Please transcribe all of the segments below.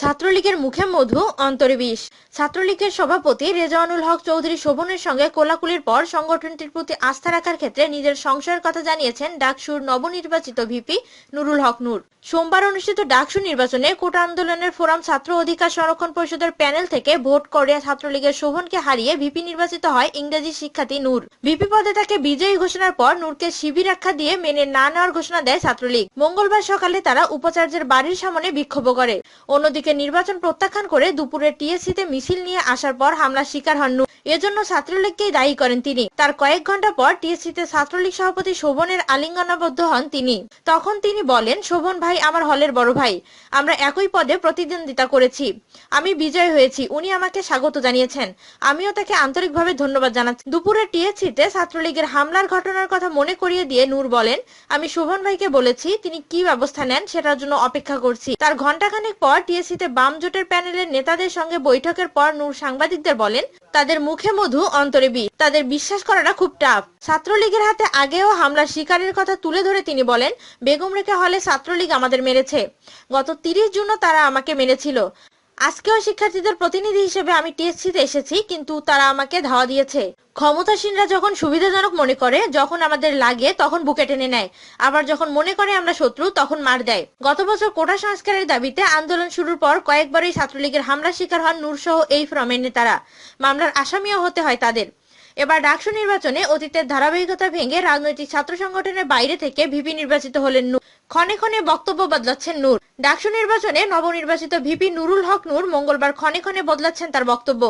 ছাত্রলীগের মুখে মধু অন্তরে বিষ ছাত্রলীগের সভাপতি রেজাউনুল হক চৌধুরী শোভনের সঙ্গে কোলাকুলির পর সংগঠনটির প্রতি আস্থা রাখার ক্ষেত্রে নিজের সংশয়ের কথা জানিয়েছেন ডাকসুর নবনির্বাচিত ভিপি নুরুল হক নূর। সোমবার অনুষ্ঠিত ডাকসু নির্বাচনে কোটা আন্দোলনের ফোরাম ছাত্র অধিকার সংরক্ষণ পরিষদের প্যানেল থেকে ভোট করে ছাত্রলীগের শোভনকে হারিয়ে ভিপি নির্বাচিত হয় ইংরেজি শিক্ষার্থী নূর। ভিপি পদে তাকে বিজয়ী ঘোষণার পর নূরকে শিবির আখ্যা দিয়ে মেনে না নেওয়ার ঘোষণা দেয় ছাত্রলীগ। মঙ্গলবার সকালে তারা উপাচার্যের বাড়ির সামনে বিক্ষোভ করে। অন্যদিকে নির্বাচন প্রত্যাখ্যান করে দুপুরে টিএসসিতে মিছিল নিয়ে আসার পর হামলার শিকার হন এজন্য ছাত্রলীগকেই দায়ী করেন তিনি। তার কয়েক ঘণ্টা পর টিএসসিতে ছাত্রলীগ সভাপতি শোভনের আলিঙ্গনাবদ্ধ হন তিনি। তখন তিনি বলেন, শোভন ভাই আমার হলের বড় ভাই। আমরা একই পদে প্রতিদ্বন্দ্বিতা করেছি। আমি বিজয় হয়েছি। উনি আমাকে স্বাগত জানিয়েছেন। আমিও তাকে আন্তরিকভাবে ধন্যবাদ জানাচ্ছি। দুপুরে টিএসসিতে ছাত্রলীগের হামলার ঘটনার কথা মনে করিয়ে দিয়ে নূর বলেন, আমি শোভন ভাইকে বলেছি, তিনি কি ব্যবস্থা নেন সেটার জন্য অপেক্ষা করছি। তার ঘন্টাখানেক পর টিএসসিতে বাম জোটের প্যানেলের নেতাদের সঙ্গে বৈঠকের পর নূর সাংবাদিকদের বলেন, তাদের মুখে মধু, অন্তরে বি। তাদের বিশ্বাস করাটা খুব টাফ। ছাত্রলীগের হাতে আগেও হামলার শিকারের কথা তুলে ধরে তিনি বলেন, বেগম রেখা হলে ছাত্রলীগ আমাদের মেরেছে। গত তিরিশ জুনও তারা আমাকে মেরেছিল। আজকেও শিক্ষার্থীদের প্রতিনিধি হিসেবে আমি টিএসসিতে এসেছি, কিন্তু তারা আমাকে ধাওয়া দিয়েছে। ক্ষমতাসীনরা যখন সুবিধাজনক মনে করে, যখন আমাদের লাগে, তখন বুকে টেনে নেয়। আবার যখন মনে করে আমরা শত্রু, তখন মার দেয়। গত বছর কোটা সংস্কারের দাবিতে আন্দোলন শুরুর পর কয়েকবারই ছাত্রলীগের হামলা শিকার হন নূরসহ এই ফ্রমের নেতারা। মামলার আসামিও হতে হয় তাদের। এবার ডাকসু নির্বাচনে অতীতের ধারাবাহিকতা ভেঙে রাজনৈতিক ছাত্র সংগঠনের বাইরে থেকে ভিপি নির্বাচিত হলেন নূর। ক্ষণে ক্ষণে বক্তব্য বদলাচ্ছেন নূর। ডাকসু নির্বাচনে নবনির্বাচিত ভিপি নুরুল হক নূর মঙ্গলবার ক্ষণে ক্ষণে বদলাচ্ছেন তার বক্তব্য।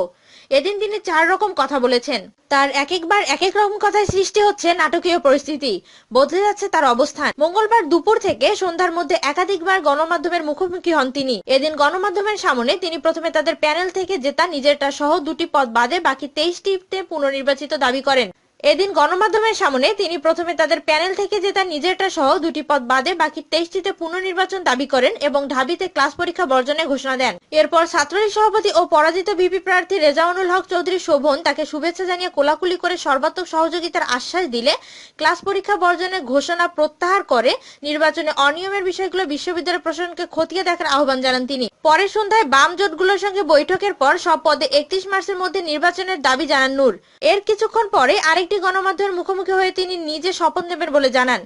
এদিন তিনি চার রকম কথা বলেছেন। তার এক একবার এক এক রকম কথায় সৃষ্টি হচ্ছে নাটকীয় পরিস্থিতি। বদলে যাচ্ছে তার অবস্থান। মঙ্গলবার দুপুর থেকে সন্ধ্যার মধ্যে একাধিকবার গণমাধ্যমের মুখোমুখি হন তিনি। এদিন গণমাধ্যমের সামনে তিনি প্রথমে তাদের প্যানেল থেকে জেতা নিজেরটা সহ দুটি পদ বাদে বাকি তেইশটিতে পুনর্নির্বাচিত দাবি করেন। এদিন গণমাধ্যমের সামনে তিনি প্রথমে তাদের প্যানেল থেকে জেতা নিজেরটা সহ দুটি পদ বাদে বাকি তেইশটিতে পুনর্নির্বাচন দাবি করেন এবং ঢাবিতে ক্লাস পরীক্ষা বর্জনের ঘোষণা দেন। এরপর ছাত্রলীগ সভাপতি ও পরাজিত ভিপি প্রার্থী রেজাউনুল হক চৌধুরী শোভন তাকে শুভেচ্ছা জানিয়ে কোলাকুলি করে সর্বাত্মক সহযোগিতার আশ্বাস দিলে ক্লাস পরীক্ষা বর্জনের ঘোষণা প্রত্যাহার করে নির্বাচনে অনিয়মের বিষয়গুলো বিশ্ববিদ্যালয় প্রশাসনকে খতিয়ে দেখার আহ্বান জানান তিনি। পরে সন্ধ্যায় বাম জোটগুলোর সঙ্গে বৈঠকের পর সব পদে একত্রিশ মার্চের মধ্যে নির্বাচনের দাবি জানান নূর। এর কিছুক্ষণ পরে আরেকটি গণমাধ্যমের মুখোমুখি হয়ে তিনি নিজে শপথ নেবেন বলে জানান।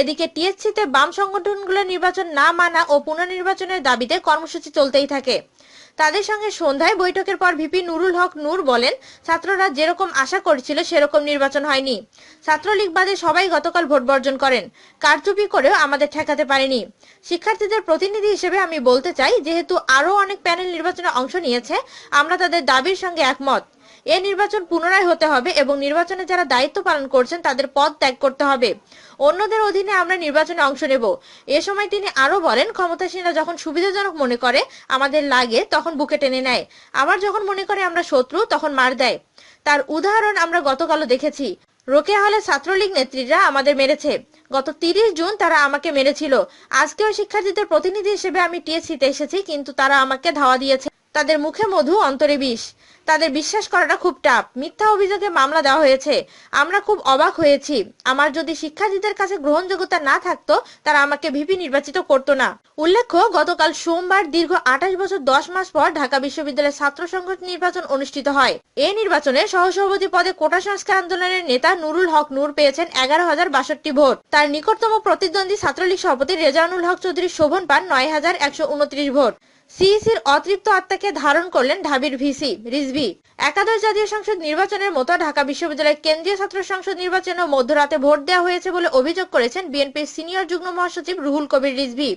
এদিকে টিএসসিতে বাম সংগঠনগুলোর নির্বাচন না মানা ও পুনর্নির্বাচনের দাবিতে কর্মসূচি চলতেই থাকে। তাদের সঙ্গে সন্ধ্যায় বৈঠকের পর ভিপি নুরুল হক নূর বলেন, ছাত্ররা যেরকম আশা করছিল সেরকম নির্বাচন হয়নি। ছাত্রলীগ বাদে সবাই গতকাল ভোট বর্জন করেন। কারচুপি করেও আমাদের ঠেকাতে পারেনি। শিক্ষার্থীদের প্রতিনিধি হিসেবে আমি বলতে চাই, যেহেতু আরও অনেক প্যানেল নির্বাচনে অংশ নিয়েছে, আমরা তাদের দাবির সঙ্গে একমত। এ নির্বাচন পুনরায় হতে হবে এবং নির্বাচনে যারা দায়িত্ব পালন করছেন, তাদের পদ ত্যাগ করতে হবে। অন্যদের অধীনে আমরা নির্বাচনে অংশ নেব। এ সময় তিনি আরও বলেন, ক্ষমতাসীনরা যখন সুবিধাজনক মনে করে আমাদের লাগে, তখন বুকে টেনে নেয়। আবার যখন মনে করে আমরা শত্রু, তখন মার দেয়। তার উদাহরণ আমরা গতকালও দেখেছি। রোকেয়া হলে ছাত্রলীগ নেত্রীরা আমাদের মেরেছে। গত তিরিশ জুন তারা আমাকে মেরেছিল। আজকেও শিক্ষার্থীদের প্রতিনিধি হিসেবে আমি টিএসসিতে এসেছি, কিন্তু তারা আমাকে ধাওয়া দিয়েছে। তাদের মুখে মধু, অন্তরে বিষ। তাদের বিশ্বাস করাটা খুব টাফ। মিথ্যা অভিযোগে মামলা দেওয়া হয়েছে। আমরা খুব অবাক হয়েছি। আমার যদি শিক্ষার্থীদের কাছে গ্রহণযোগ্যতা না থাকতো, তারা আমাকে ভিপি নির্বাচিত করতো না। উল্লেখ্য, গতকাল সোমবার দীর্ঘ আঠাশ বছর, দশ মাস পর ঢাকা বিশ্ববিদ্যালয়ের ছাত্র সংসদ নির্বাচন অনুষ্ঠিত হয়। এই নির্বাচনে সহসভাপতি পদে কোটা সংস্কার আন্দোলনের নেতা নুরুল হক নূর পেয়েছেন এগারো হাজার বাষট্টি ভোট। তার নিকটতম প্রতিদ্বন্দ্বী ছাত্রলীগ সভাপতি রেজানুল হক চৌধুরী শোভন পান নয় হাজার একশো উনত্রিশ ভোট। সিইসির অতৃপ্ত আত্মাকে ধারণ করলেন ঢাবির ভিসি, রিজভি। একাদশ জাতীয় সংসদ নির্বাচনের মতো ঢাকা বিশ্ববিদ্যালয়ের কেন্দ্রীয় ছাত্র সংসদ নির্বাচনেও মধ্যরাতে ভোট দেওয়া হয়েছে বলে অভিযোগ করেছেন বিএনপির সিনিয়র যুগ্ম মহাসচিব রুহুল কবির রিজভি।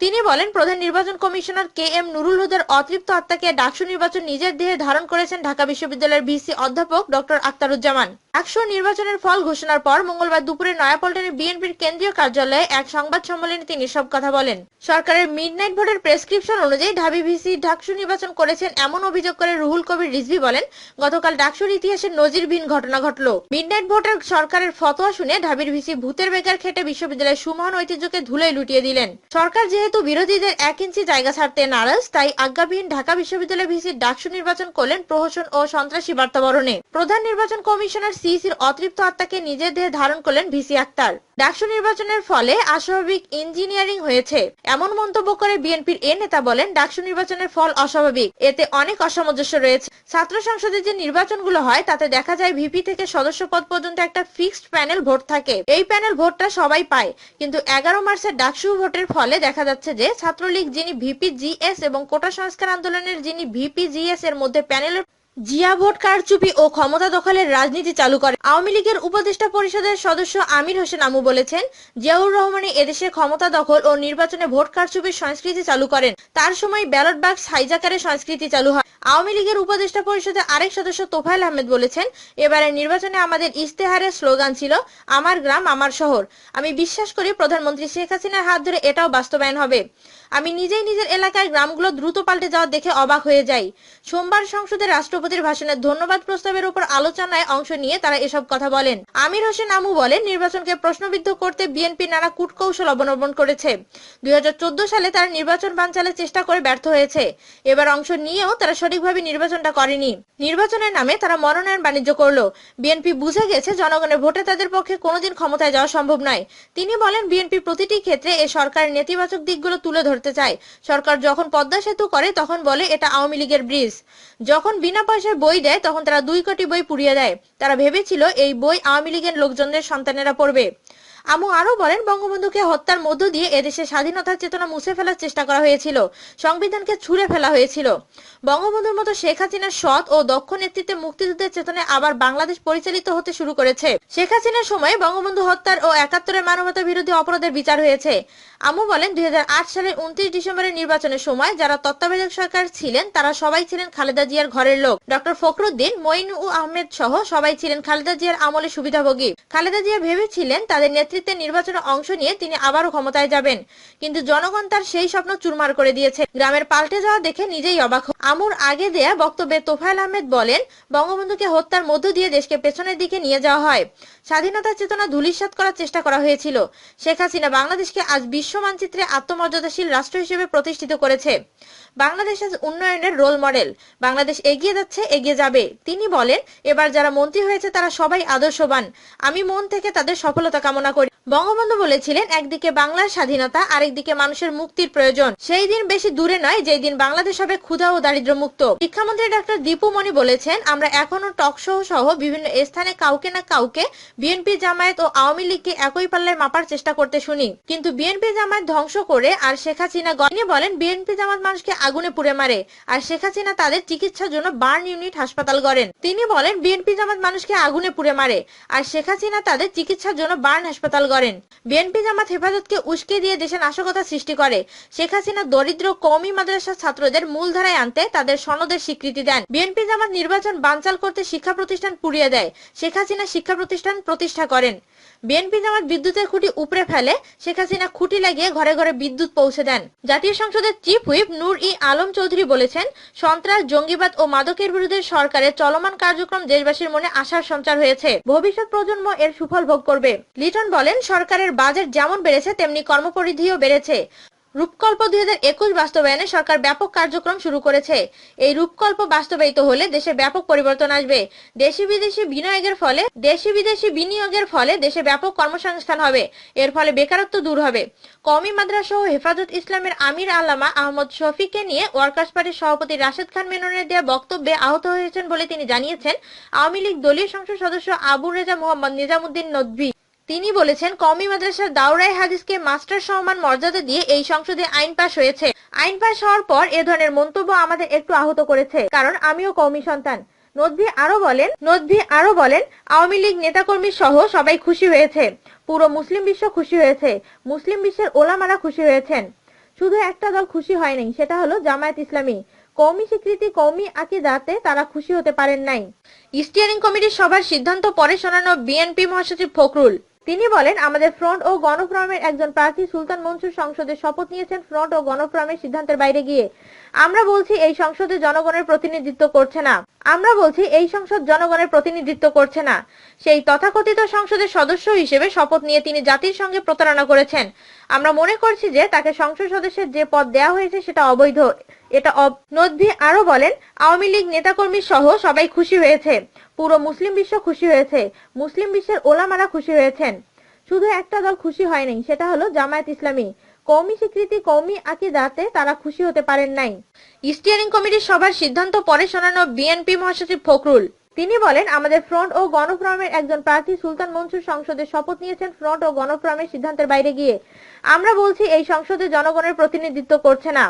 তিনি বলেন, প্রধান নির্বাচন কমিশনার কে এম নুরুল হুদার অতৃপ্ত আত্মাকে ডাকসু নির্বাচন নিজের দেহে ধারণ করেছেন ঢাকা বিশ্ববিদ্যালয়ের ভিসি অধ্যাপক ডক্টর আক্তারুজ্জামান। ডাকসু নির্বাচনের ফল ঘোষণার পর মঙ্গলবার দুপুরে নয়াপল্টনের বিএনপির কেন্দ্রীয় কার্যালয়ে এক সংবাদ সম্মেলনে তিনি সব কথা বলেন। সরকারের মিডনাইট ভোটের প্রেসক্রিপশন অনুযায়ী ঢাবি ভিসি ডাকসু নির্বাচন করেছেন এমন অভিযোগ করে রুহুল কবির রিজভি বলেন, গতকাল ডাকসুর ইতিহাসে নজিরবিহীন ঘটনা ঘটল। মিডনাইট ভোটের সরকারের ফতোয়া শুনে ঢাবির ভিসি ভূতের বেকার খেটে বিশ্ববিদ্যালয়ের সুমহান ঐতিহ্যকে ধুলোয় লুটিয়ে দিলেন। সরকার যেহেতু বিরোধীদের এক ইঞ্চি জায়গা ছাড়তে নারাজ, তাই আজ্ঞাবিহীন ঢাকা বিশ্ববিদ্যালয় ভিসি ডাকসু নির্বাচন করলেন প্রহসন ও সন্ত্রাসী বার্তাবরণে। প্রধান নির্বাচন কমিশনার সিইসির অতৃপ্ত আত্মাকে নিজের দেহে ধারণ করলেন ভিসি আক্তার। ডাকসু নির্বাচনের ফলে অস্বাভাবিক ইঞ্জিনিয়ারিং হয়েছে। এমন মন্তব্য করে বিএনপির এ নেতা বলেন, ডাকসু নির্বাচনের ফল অস্বাভাবিক। এতে অনেক অসামঞ্জস্য রয়েছে। ছাত্র সংসদে যে নির্বাচনগুলো হয়, তাতে দেখা যায় ভিপি থেকে সদস্য পদ পর্যন্ত একটা ফিক্সড প্যানেল ভোট থাকে। এই প্যানেল ভোটটা সবাই পায়। কিন্তু এগারো মার্চের ডাকসু ভোটের ফলে দেখা যাচ্ছে যে ছাত্রলীগ যিনি ভিপি জিএস এবং কোটা সংস্কার আন্দোলনের যিনি ভিপি জিএস এর মধ্যে প্যানেলের জিয়া ভোট কারচুপি ও ক্ষমতা দখলের রাজনীতি চালু করে। আওয়ামী লীগের উপদেষ্টা পরিষদের সদস্য আমির হোসেন আমু বলেছেন, জিয়াউর রহমানই এদেশে ক্ষমতা দখল ও নির্বাচনে ভোট কারচুপির সংস্কৃতি চালু করেন। তার সময় ব্যালট বাক্স হাইজাকারের সংস্কৃতি চালু হয়। আওয়ামী লীগের উপদেষ্টা পরিষদের আরেক সদস্য তোফায়েল আহমেদ বলেছেন, এবারে নির্বাচনে আমাদের ইস্তেহারের স্লোগান ছিল, আমার গ্রাম, আমার শহর। আমি বিশ্বাস করি প্রধানমন্ত্রী শেখ হাসিনার হাত ধরে এটাও বাস্তবায়ন হবে। আমি নিজেই নিজের এলাকায় গ্রামগুলো দ্রুত পাল্টে যাওয়া দেখে অবাক হয়ে যাই। সোমবার সংসদে রাষ্ট্রপতির ভাষণে ধন্যবাদ প্রস্তাবের উপর আলোচনায় অংশ নিয়ে তারা এসব কথা বলেন। আমির হোসেন আমু বলেন, নির্বাচনকে প্রশ্নবিদ্ধ করতে বিএনপি নানা কূটকৌশল অবলম্বন করেছে। দু হাজার চোদ্দ সালে তারা নির্বাচন বানচালের চেষ্টা করে ব্যর্থ হয়েছে। এবার অংশ নিয়েও তারা সঠিকভাবে নির্বাচনটা করেনি। নির্বাচনের নামে তারা মনোনয়ন বাণিজ্য করল। বিএনপি বুঝে গেছে, জনগণের ভোটে তাদের পক্ষে কোনোদিন ক্ষমতায় যাওয়া সম্ভব নয়। তিনি বলেন, বিএনপি প্রতিটি ক্ষেত্রে এ সরকারের নেতিবাচক দিকগুলো তুলে ধরতে চায়। সরকার যখন পদ্মা সেতু করে, তখন বলে এটা আওয়ামী লীগের ব্রিজ যখন বিনা পয়সায় বই দেয়, তখন তারা দুই কোটি বই পুড়িয়ে দেয়। তারা ভেবেছিল, এই বই আওয়ামী লীগের লোকজনদের সন্তানেরা পড়বে। আমু আরও বলেন, বঙ্গবন্ধুকে হত্যার মধ্য দিয়ে এদেশে স্বাধীনতার চেতনা মুছে ফেলার চেষ্টা করা হয়েছিল, সংবিধানকে ছুঁড়ে ফেলা হয়েছিল। বঙ্গবন্ধুর মতো শেখ হাসিনার সৎ ও দক্ষ নেতৃত্বে মুক্তিযুদ্ধের চেতনায় আবার বাংলাদেশ পরিচালিত হতে শুরু করেছে। শেখ হাসিনার সময় বঙ্গবন্ধু হত্যার ও একাত্তরের মানবতা বিরোধী অপরাধের বিচার হয়েছে। আমু বলেন, দুই হাজার আট সালের উনত্রিশ ডিসেম্বরের নির্বাচনের সময় যারা তত্ত্বাবধায়ক সরকার ছিলেন, তারা সবাই ছিলেন খালেদা জিয়ার ঘরের লোক। ডক্টর ফখরুদ্দিন মইনু আহমেদ সহ সবাই ছিলেন খালেদা জিয়ার আমলে সুবিধাভোগী। খালেদা জিয়া ভেবেছিলেন তাদের নেতৃত্বে নির্বাচনে অংশ নিয়ে তিনি আবারও ক্ষমতায় যাবেন। কিন্তু জনগণ তার সেই স্বপ্ন চুরমার করে দিয়েছে। গ্রামের পাল্টে যাওয়া দেখে নিজেই অবাক আমুর আগে দেয়া বক্তব্যে তোফায়েল আহমেদ বলেন, বঙ্গবন্ধুকে হত্যার মধ্য দিয়ে দেশকে পেছনের দিকে নিয়ে যাওয়া হয়। স্বাধীনতার চেতনা ধূলিসাৎ করার চেষ্টা করা হয়েছিল। শেখ হাসিনা বাংলাদেশকে আজ বিশ্ব মানচিত্রে আত্মমর্যাদাশীল রাষ্ট্র হিসেবে প্রতিষ্ঠিত করেছে। বাংলাদেশ আজ উন্নয়নের রোল মডেল। বাংলাদেশ এগিয়ে যাচ্ছে, এগিয়ে যাবে। তিনি বলেন, এবার যারা মন্ত্রী হয়েছে তারা সবাই আদর্শবান। আমি মন থেকে তাদের সফলতা কামনা করি। বঙ্গবন্ধু বলেছিলেন, একদিকে বাংলার স্বাধীনতা, আরেকদিকে মানুষের মুক্তির প্রয়োজন। সেই দিন বেশি দূরে নয়, যেই দিন বাংলাদেশ হবে ক্ষুধা ও দারিদ্র মুক্ত শিক্ষামন্ত্রী ডাক্তার দীপু মনি বলেছেন, আমরা এখনও টকশো সহ বিভিন্ন স্থানে কাউকে না কাউকে বিএনপি জামায়াত ও আওয়ামী লীগকে একই পাল্লায় মাপার চেষ্টা করতে শুনি। কিন্তু বিএনপি জামায়াত ধ্বংস করে আর শেখ হাসিনা গ- তিনি বলেন, বিএনপি জামাত মানুষকে আগুনে পুড়ে মারে আর শেখ হাসিনা তাদের চিকিৎসার জন্য বার্ন ইউনিট হাসপাতাল গড়েন। তিনি বলেন, বিএনপি জামাত মানুষকে আগুনে পুড়ে মারে আর শেখ হাসিনা তাদের চিকিৎসার জন্য বার্ন হাসপাতাল গড়েন। বিএনপি জামাত হেফাজতকে উস্কে দিয়ে দেশে নাশকতা সৃষ্টি করে। শেখ হাসিনা দরিদ্র কৌমি মাদ্রাসার ছাত্রদের মূলধারায় আনতে তাদের সনদের স্বীকৃতি দেন। বিএনপি জামাত নির্বাচন বানচাল করতে শিক্ষা প্রতিষ্ঠান পুড়িয়ে দেয়। শেখ হাসিনা শিক্ষা প্রতিষ্ঠান প্রতিষ্ঠা করেন। বিএনপি জামাত বিদ্যুতের খুঁটি উপড়ে ফেলে, শেখ হাসিনা খুঁটি লাগিয়ে ঘরে ঘরে বিদ্যুৎ পৌঁছে দেন। জাতীয় সংসদের চিফ হুইপ নূর ই আলম চৌধুরী বলেছেন, সন্ত্রাস, জঙ্গিবাদ ও মাদকের বিরুদ্ধে সরকারের চলমান কার্যক্রম দেশবাসীর মনে আশার সঞ্চার হয়েছে। ভবিষ্যৎ প্রজন্ম এর সুফল ভোগ করবে। লিটন বলেন, সরকারের বাজেট যেমন বেড়েছে, তেমনি কর্মপরিধিও বেড়েছে। রূপকল্প দুই হাজার একুশ বাস্তবায়নে সরকার ব্যাপক কার্যক্রম শুরু করেছে। এই রূপকল্প বাস্তবায়িত হলে দেশে ব্যাপক পরিবর্তন আসবে। দেশি বিদেশি বিনিয়োগের ফলে দেশি বিদেশি বিনিয়োগের ফলে দেশে ব্যাপক কর্মসংস্থান হবে। এর ফলে বেকারত্ব দূর হবে। কওমি মাদ্রাসা ও হেফাজত ইসলামের আমির আল্লামা আহমদ শফিকে নিয়ে ওয়ার্কার্স পার্টির সভাপতি রাশেদ খান মেননের দেওয়া বক্তব্যে আহত হয়েছেন বলে তিনি জানিয়েছেন। আওয়ামী লীগ দলীয় সংসদ সদস্য আবু রেজা মোহাম্মদ নিজামুদ্দিন নদভী। তিনি বলেছেন, কওমি মাদ্রাসার দাওরাই হাদিসকে মাস্টার সম্মান মর্যাদা দিয়ে এই সংসদে আইন পাশ হয়েছে। আইন পাশ হওয়ার পর এ ধরনের মন্তব্য আমাদের একটু আহত করেছে, কারণ আমিও কওমি সন্তান। নদভী আরও বলেন, নদভী আরও বলেন, আওয়ামী লীগ নেতাকর্মী সহ সবাই খুশি হয়েছে। পুরো মুসলিম বিশ্ব খুশি হয়েছে। মুসলিম বিশ্বের ওলামারা খুশি হয়েছেন। শুধু একটা দল খুশি হয়নি, সেটা হলো জামায়াত ইসলামী। কৌমি স্বীকৃতি কৌমি আকিদাতে তারা খুশি হতে পারেন নাই। স্টিয়ারিং কমিটির সভার সিদ্ধান্ত পরে শোনানো বিএনপি মহাসচিব ফখরুল। তিনি বলেন, আমাদের ফ্রন্ট ও গণফোরামের একজন প্রার্থী সুলতান মনসুর সংসদে শপথ নিয়েছেন ফ্রন্ট ও গণফোরামের সিদ্ধান্তের বাইরে গিয়ে। আমরা বলছি, এই সংসদে জনগণের প্রতিনিধিত্ব করছে না। আমরা বলছি এই সংসদ জনগণের প্রতিনিধিত্ব করছে না। সেই তথাকথিত সংসদের সদস্য হিসেবে শপথ নিয়ে তিনি জাতির সঙ্গে প্রতারণা করেছেন। আমরা মনে করছি যে তাকে সংসদ সদস্যের যে পদ দেওয়া হয়েছে সেটা অবৈধ। এটা নদভী আরও বলেন, আওয়ামী লীগ নেতাকর্মী সহ সবাই খুশি হয়েছে। পুরো মুসলিম বিশ্ব খুশি হয়েছে। মুসলিম বিশ্বের ওলামারা খুশি হয়েছেন। শুধু একটা দল খুশি হয়নি, সেটা হলো জামায়াত ইসলামী। কৌমি স্বীকৃতি কৌমি আকিদাতে তারা খুশি হতে পারেন নাই। স্টিয়ারিং কমিটির সভার সিদ্ধান্ত পরে শোনানো বিএনপি মহাসচিব ফখরুল। তিনি বলেন, আমাদের ফ্রন্ট ও গণফোরামের একজন প্রার্থী সুলতান মনসুর সংসদে শপথ নিয়েছেন ফ্রন্ট ও গণফোরামের সিদ্ধান্তের বাইরে গিয়ে। আমরা বলছি, এই সংসদে জনগণের প্রতিনিধিত্ব করছে না।